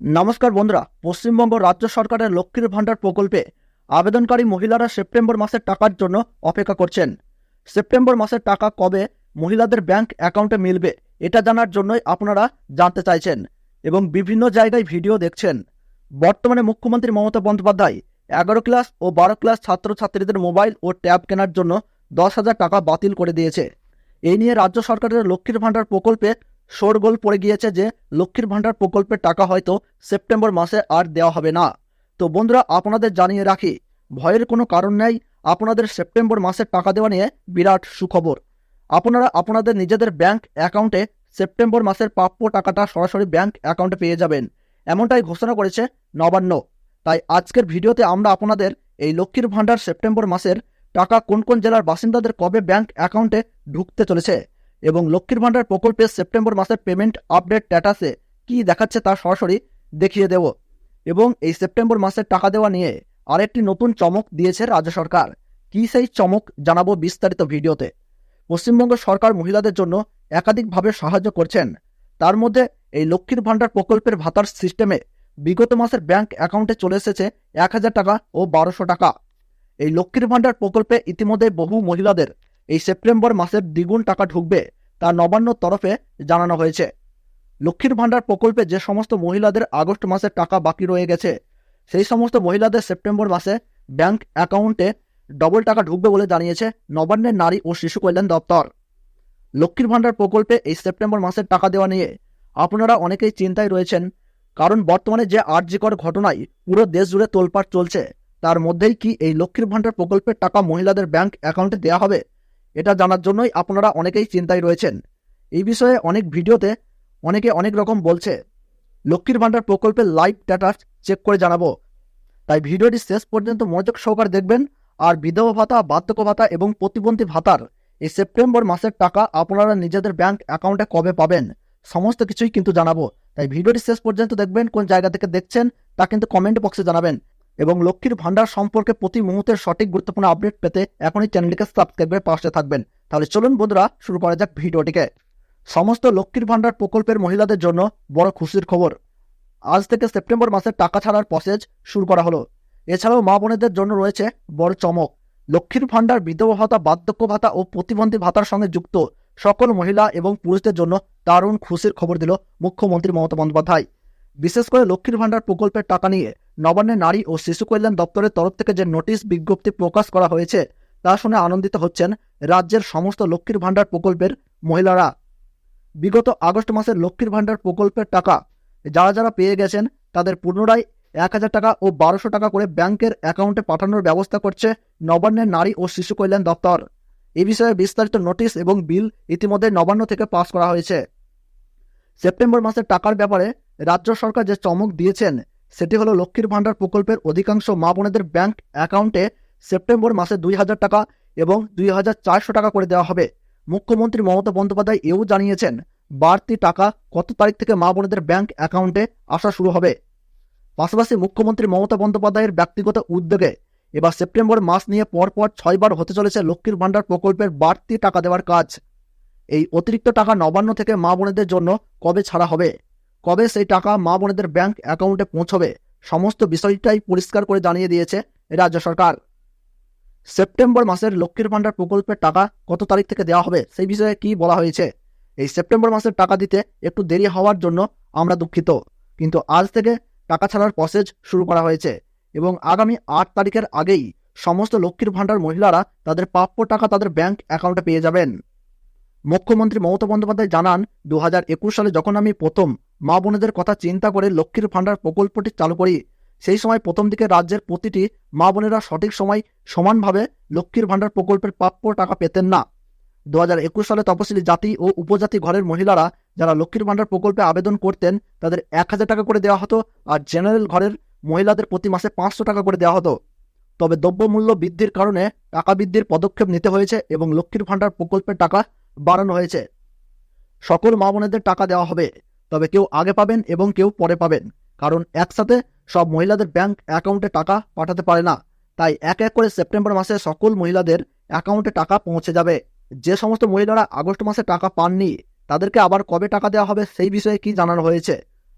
নমস্কার বন্ধুরা, পশ্চিমবঙ্গ রাজ্য সরকারের লক্ষ্মীর ভাণ্ডার প্রকল্পে আবেদনকারী মহিলারা সেপ্টেম্বর মাসের টাকার জন্য অপেক্ষা করছেন। সেপ্টেম্বর মাসের টাকা কবে মহিলাদের ব্যাংক অ্যাকাউন্টে মিলবে, এটা জানার জন্যই আপনারা জানতে চাইছেন এবং বিভিন্ন জায়গায় ভিডিও দেখছেন। বর্তমানে মুখ্যমন্ত্রী মমতা বন্দ্যোপাধ্যায় এগারো ক্লাস ও বারো ক্লাস ছাত্রছাত্রীদের মোবাইল ও ট্যাব কেনার জন্য দশ হাজার টাকা বাতিল করে দিয়েছে। এই নিয়ে রাজ্য সরকারের লক্ষ্মীর ভাণ্ডার প্রকল্পে শোরগোল পড়ে গিয়েছে যে লক্ষ্মীর ভাণ্ডার প্রকল্পের টাকা হয়তো সেপ্টেম্বর মাসে আর দেওয়া হবে না। তো বন্ধুরা, আপনাদের জানিয়ে রাখি, ভয়ের কোনো কারণ নেই, আপনাদের সেপ্টেম্বর মাসের টাকা দেওয়া নিয়ে বিরাট সুখবর। আপনারা আপনাদের নিজেদের ব্যাংক অ্যাকাউন্টে সেপ্টেম্বর মাসের প্রাপ্য টাকাটা সরাসরি ব্যাংক অ্যাকাউন্টে পেয়ে যাবেন। এমনটাই ঘোষণা করেছে নবান্ন। তাই আজকের ভিডিওতে আমরা আপনাদের এই লক্ষ্মীর ভাণ্ডার সেপ্টেম্বর মাসের টাকা কোন কোন জেলার বাসিন্দাদের কবে ব্যাংক অ্যাকাউন্টে ঢুকতে চলেছে এবং লক্ষ্মীর ভাণ্ডার প্রকল্পে সেপ্টেম্বর মাসের পেমেন্ট আপডেট স্ট্যাটাসে কি দেখাচ্ছে তা সরাসরি দেখিয়ে দেব। এবং এই সেপ্টেম্বর মাসের টাকা দেওয়া নিয়ে আরেকটি নতুন চমক দিয়েছে রাজ্য সরকার। কি সেই চমক জানাব বিস্তারিত ভিডিওতে। পশ্চিমবঙ্গ সরকার মহিলাদের জন্য একাধিকভাবে সাহায্য করছেন। তার মধ্যে এই লক্ষ্মীর ভাণ্ডার প্রকল্পের ভাতার সিস্টেমে বিগত মাসের ব্যাংক অ্যাকাউন্টে চলে এসেছে এক হাজার টাকা ও বারোশো টাকা। এই লক্ষ্মীর ভাণ্ডার প্রকল্পে ইতিমধ্যে বহু মহিলাদের এই সেপ্টেম্বর মাসের দ্বিগুণ টাকা ঢুকবে তা নবান্ন তরফে জানানো হয়েছে। লক্ষ্মীর ভাণ্ডার প্রকল্পে যে সমস্ত মহিলাদের আগস্ট মাসের টাকা বাকি রয়ে গেছে, সেই সমস্ত মহিলাদের সেপ্টেম্বর মাসে ব্যাংক অ্যাকাউন্টে ডবল টাকা ঢুকবে বলে জানিয়েছে নবান্নের নারী ও শিশু কল্যাণ দপ্তর। লক্ষ্মীর ভাণ্ডার প্রকল্পে এই সেপ্টেম্বর মাসের টাকা দেওয়া নিয়ে আপনারা অনেকেই চিন্তায় রয়েছেন, কারণ বর্তমানে যে আর্যিকর ঘটনায় পুরো দেশ জুড়ে তোলপাড় চলছে, তার মধ্যেই কি এই লক্ষ্মীর ভাণ্ডার প্রকল্পের টাকা মহিলাদের ব্যাংক অ্যাকাউন্টে দেওয়া হবে? এটা জানার জন্যই আপনারা অনেকেই চিন্তায় রয়েছেন। এই বিষয়ে অনেক ভিডিওতে অনেকে অনেক রকম বলছে। লক্ষ্মীর ভাণ্ডার প্রকল্পের লাইভ স্ট্যাটাস চেক করে জানাব। তাই ভিডিওটি শেষ পর্যন্ত মনোযোগ সহকারে দেখবেন আর বিধবা ভাতা, বার্ধক্য ভাতা এবং প্রতিবন্ধী ভাতার এই সেপ্টেম্বর মাসের টাকা আপনারা নিজেদের ব্যাংক অ্যাকাউন্টে কবে পাবেন, সমস্ত কিছুই কিন্তু জানাব। তাই ভিডিওটি শেষ পর্যন্ত দেখবেন, কোন জায়গা থেকে দেখছেন তা কিন্তু কমেন্ট বক্সে জানাবেন। এবং লক্ষ্মীর ভাণ্ডার সম্পর্কে প্রতি মুহূর্তের সঠিক গুরুত্বপূর্ণ আপডেট পেতে এখনই চ্যানেলটিকে সাবস্ক্রাইব করে পাশে থাকবেন। তাহলে চলুন বন্ধুরা, শুরু করা যাক ভিডিওটিকে। সমস্ত লক্ষ্মীর ভান্ডার প্রকল্পের মহিলাদের জন্য বড় খুশির খবর। আজ থেকে সেপ্টেম্বর মাসের টাকা ছাড়ার প্রসেস শুরু করা হলো। এছাড়াও মা বোনেদের জন্য রয়েছে বড় চমক। লক্ষ্মীর ভাণ্ডার, বিধবা ভাতা, বার্ধক্য ভাতা ও প্রতিবন্ধী ভাতার সঙ্গে যুক্ত সকল মহিলা এবং পুরুষদের জন্য দারুণ খুশির খবর দিল মুখ্যমন্ত্রী মমতা বন্দ্যোপাধ্যায়। বিশেষ করে লক্ষ্মীর ভাণ্ডার প্রকল্পের টাকা নিয়ে নবান্নের নারী ও শিশু কল্যাণ দপ্তরের তরফ থেকে যে নোটিশ বিজ্ঞপ্তি প্রকাশ করা হয়েছে, তা শুনে আনন্দিত হচ্ছেন রাজ্যের সমস্ত লক্ষ্মীর ভাণ্ডার প্রকল্পের মহিলারা। বিগত আগস্ট মাসের লক্ষ্মীর ভাণ্ডার প্রকল্পের টাকা যারা যারা পেয়ে গেছেন, তাদের পুনরায় এক হাজার টাকা ও বারোশো টাকা করে ব্যাংকের অ্যাকাউন্টে পাঠানোর ব্যবস্থা করছে নবান্নের নারী ও শিশু কল্যাণ দপ্তর। এ বিষয়ে বিস্তারিত নোটিশ এবং বিল ইতিমধ্যে নবান্ন থেকে পাস করা হয়েছে। সেপ্টেম্বর মাসের টাকার ব্যাপারে রাজ্য সরকার যে চমক দিয়েছেন সেটি হলো লক্ষ্মীর ভাণ্ডার প্রকল্পের অধিকাংশ মা বোনেদের ব্যাংক অ্যাকাউন্টে সেপ্টেম্বর মাসে দুই হাজার টাকা এবং দুই হাজার চারশো টাকা করে দেওয়া হবে। মুখ্যমন্ত্রী মমতা বন্দ্যোপাধ্যায় এও জানিয়েছেন, বাড়তি টাকা কত তারিখ থেকে মা বোনেদের ব্যাংক অ্যাকাউন্টে আসা শুরু হবে। পাশাপাশি মুখ্যমন্ত্রী মমতা বন্দ্যোপাধ্যায়ের ব্যক্তিগত উদ্যোগে এবার সেপ্টেম্বর মাস নিয়ে পরপর ছয়বার হতে চলেছে লক্ষ্মীর ভাণ্ডার প্রকল্পের বাড়তি টাকা দেওয়ার কাজ। এই অতিরিক্ত টাকা নবান্ন থেকে মা বোনেদের জন্য কবে ছাড়া হবে? কবে সেই টাকা মা বোনেদের ব্যাংক অ্যাকাউন্টে পৌঁছবে সমস্ত বিষয়টাই পরিষ্কার করে জানিয়ে দিয়েছে রাজ্য সরকার। সেপ্টেম্বর মাসের লক্ষ্মীর ভাণ্ডার প্রকল্পের টাকা কত তারিখ থেকে দেওয়া হবে সেই বিষয়ে কি বলা হয়েছে? এই সেপ্টেম্বর মাসের টাকা দিতে একটু দেরি হওয়ার জন্য আমরা দুঃখিত, কিন্তু আজ থেকে টাকা ছাড়ার প্রসেস শুরু করা হয়েছে এবং আগামী আট তারিখের আগেই সমস্ত লক্ষ্মীর ভাণ্ডার মহিলারা তাদের প্রাপ্য টাকা তাদের ব্যাংক অ্যাকাউন্টে পেয়ে যাবেন। মুখ্যমন্ত্রী মমতা বন্দ্যোপাধ্যায় জানান দু হাজার একুশ সালে যখন আমি প্রথম মা বোনেদের কথা চিন্তা করে লক্ষ্মীর ভাণ্ডার প্রকল্পটি চালু করি, সেই সময় প্রথম দিকে রাজ্যের প্রতিটি মা বোনেরা সঠিক সময় সমানভাবে লক্ষ্মীর ভাণ্ডার প্রকল্পের প্রাপ্য টাকা পেতেন না। দু হাজার একুশ সালে তপশিলি জাতি ও উপজাতি ঘরের মহিলারা যারা লক্ষ্মীর ভাণ্ডার প্রকল্পে আবেদন করতেন, তাদের এক হাজার টাকা করে দেওয়া হতো আর জেনারেল ঘরের মহিলাদের প্রতি মাসে পাঁচশো টাকা করে দেওয়া হতো। তবে দ্রব্যমূল্য বৃদ্ধির কারণে টাকা বৃদ্ধির পদক্ষেপ নিতে হয়েছে এবং লক্ষ্মীর ভাণ্ডার প্রকল্পের টাকা বাড়ানো হয়েছে। সকল মা বোনেদের টাকা দেওয়া হবে, তবে কেউ আগে পাবেন এবং কেউ পরে পাবেন, কারণ একসাথে সব মহিলাদের ব্যাংক অ্যাকাউন্টে টাকা পাঠাতে পারে না। তাই এক এক করে সেপ্টেম্বর মাসে সকল মহিলাদের অ্যাকাউন্টে টাকা পৌঁছে যাবে। যে সমস্ত মহিলারা আগস্ট মাসে টাকা পাননি, তাদেরকে আবার কবে টাকা দেওয়া হবে সেই বিষয়ে কি জানানো হয়েছে?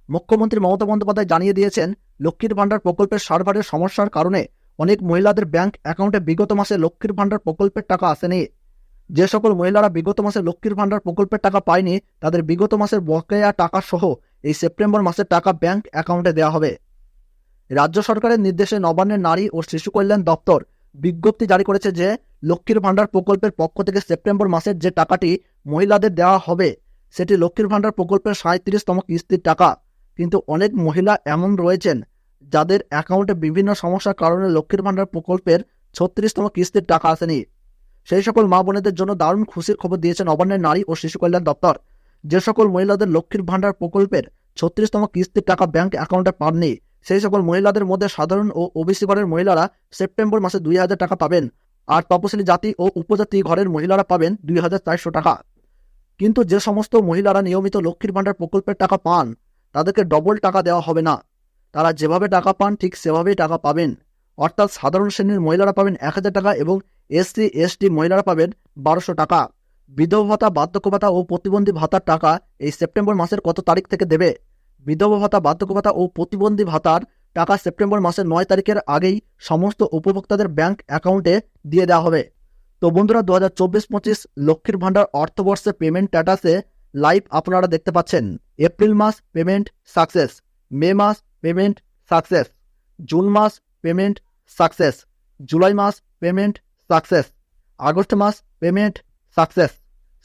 মুখ্যমন্ত্রী মমতা বন্দ্যোপাধ্যায় জানিয়ে দিয়েছেন, লক্ষ্মীর ভাণ্ডার প্রকল্পের সার্ভারের সমস্যার কারণে অনেক মহিলাদের ব্যাংক অ্যাকাউন্টে বিগত মাসে লক্ষ্মীর ভাণ্ডার প্রকল্পের টাকা আসেনি। যে সকল মহিলারা বিগত মাসে লক্ষ্মীর ভাণ্ডার প্রকল্পের টাকা পায়নি, তাদের বিগত মাসের বকেয়া টাকা সহ এই সেপ্টেম্বর মাসের টাকা ব্যাংক অ্যাকাউন্টে দেওয়া হবে। রাজ্য সরকারের নির্দেশে নবান্নের নারী ও শিশু কল্যাণ দপ্তর বিজ্ঞপ্তি জারি করেছে যে, লক্ষ্মীর ভাণ্ডার প্রকল্পের পক্ষ থেকে সেপ্টেম্বর মাসের যে টাকাটি মহিলাদের দেওয়া হবে, সেটি লক্ষ্মীর ভাণ্ডার প্রকল্পের সাঁত্রিশতম কিস্তির টাকা। কিন্তু অনেক মহিলা এমন রয়েছেন, যাদের অ্যাকাউন্টে বিভিন্ন সমস্যার কারণে লক্ষ্মীর ভাণ্ডার প্রকল্পের ছত্রিশতম কিস্তির টাকা আসেনি। সেই সকল মা বোনেদের জন্য দারুণ খুশির খবর দিয়েছেন নবান্নের নারী ও শিশু কল্যাণ দপ্তর। যে সকল মহিলাদের লক্ষ্মীর ভাণ্ডার প্রকল্পের ছত্রিশতম কিস্তির টাকা ব্যাংক অ্যাকাউন্টে পাননি, সেই সকল মহিলাদের মধ্যে সাধারণ ও ওবিসি ঘরের মহিলারা সেপ্টেম্বর মাসে দুই হাজার টাকা পাবেন, আর তপশিলি জাতি ও উপজাতি ঘরের মহিলারা পাবেন দুই হাজার চারশো টাকা। কিন্তু যে সমস্ত মহিলারা নিয়মিত লক্ষ্মীর ভাণ্ডার প্রকল্পের টাকা পান, তাদেরকে ডবল টাকা দেওয়া হবে না। তারা যেভাবে টাকা পান, ঠিক সেভাবেই টাকা পাবেন। অর্থাৎ সাধারণ শ্রেণির মহিলারা পাবেন এক হাজার টাকা এবং এসসি এসটি মহিলারা পাবেন বারোশো টাকা। বিধবা ভাতা, বার্ধক্য ভাতা ও প্রতিবন্ধী ভাতার টাকা এই সেপ্টেম্বর মাসের কত তারিখ থেকে দেবে? বিধবা ভাতা, বার্ধক্য ভাতা ও প্রতিবন্ধী ভাতার টাকা সেপ্টেম্বর মাসের নয় তারিখের আগেই সমস্ত উপভোক্তাদের ব্যাংক অ্যাকাউন্টে দিয়ে দেওয়া হবে। তো বন্ধুরা, দু হাজার চব্বিশ পঁচিশ লক্ষ্মীর ভাণ্ডার অর্থবর্ষে পেমেন্ট স্ট্যাটাসে লাইভ আপনারা দেখতে পাচ্ছেন। এপ্রিল মাস পেমেন্ট সাকসেস, মে মাস পেমেন্ট সাকসেস, জুন মাস পেমেন্ট সাকসেস, জুলাই মাস পেমেন্ট সাকসেস আগস্ট মাস পেমেন্ট সাকসেস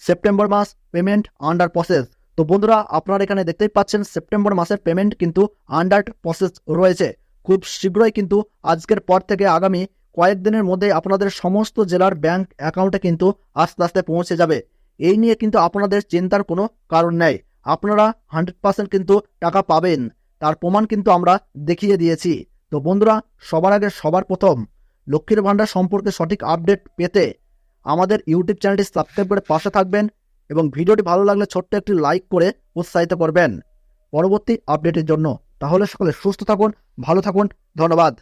সেপ্টেম্বর মাস পেমেন্ট আন্ডার প্রসেস তো বন্ধুরা, আপনারা এখানে দেখতেই পাচ্ছেন সেপ্টেম্বর মাসের পেমেন্ট কিন্তু আন্ডার প্রসেস রয়েছে। খুব শীঘ্রই কিন্তু আজকের পর থেকে আগামী কয়েকদিনের মধ্যে আপনাদের সমস্ত জেলার ব্যাংক অ্যাকাউন্টে কিন্তু আস্তে আস্তে পৌঁছে যাবে। এই নিয়ে কিন্তু আপনাদের চিন্তার কোনো কারণ নেই। আপনারা হান্ড্রেড পার্সেন্ট কিন্তু টাকা পাবেন। তার প্রমাণ কিন্তু আমরা দেখিয়ে দিয়েছি। তো বন্ধুরা, সবার আগে সবার প্রথম লক্ষ্মীর ভাণ্ডার সম্পর্কে সঠিক আপডেট পেতে আমাদের ইউটিউব চ্যানেলটি সাবস্ক্রাইব করে পাশে থাকবেন এবং ভিডিওটি ভালো লাগলে ছোট্ট একটি লাইক করে উৎসাহিত করবেন। পরবর্তী আপডেটের জন্য তাহলে সকলে সুস্থ থাকুন, ভালো থাকুন, ধন্যবাদ।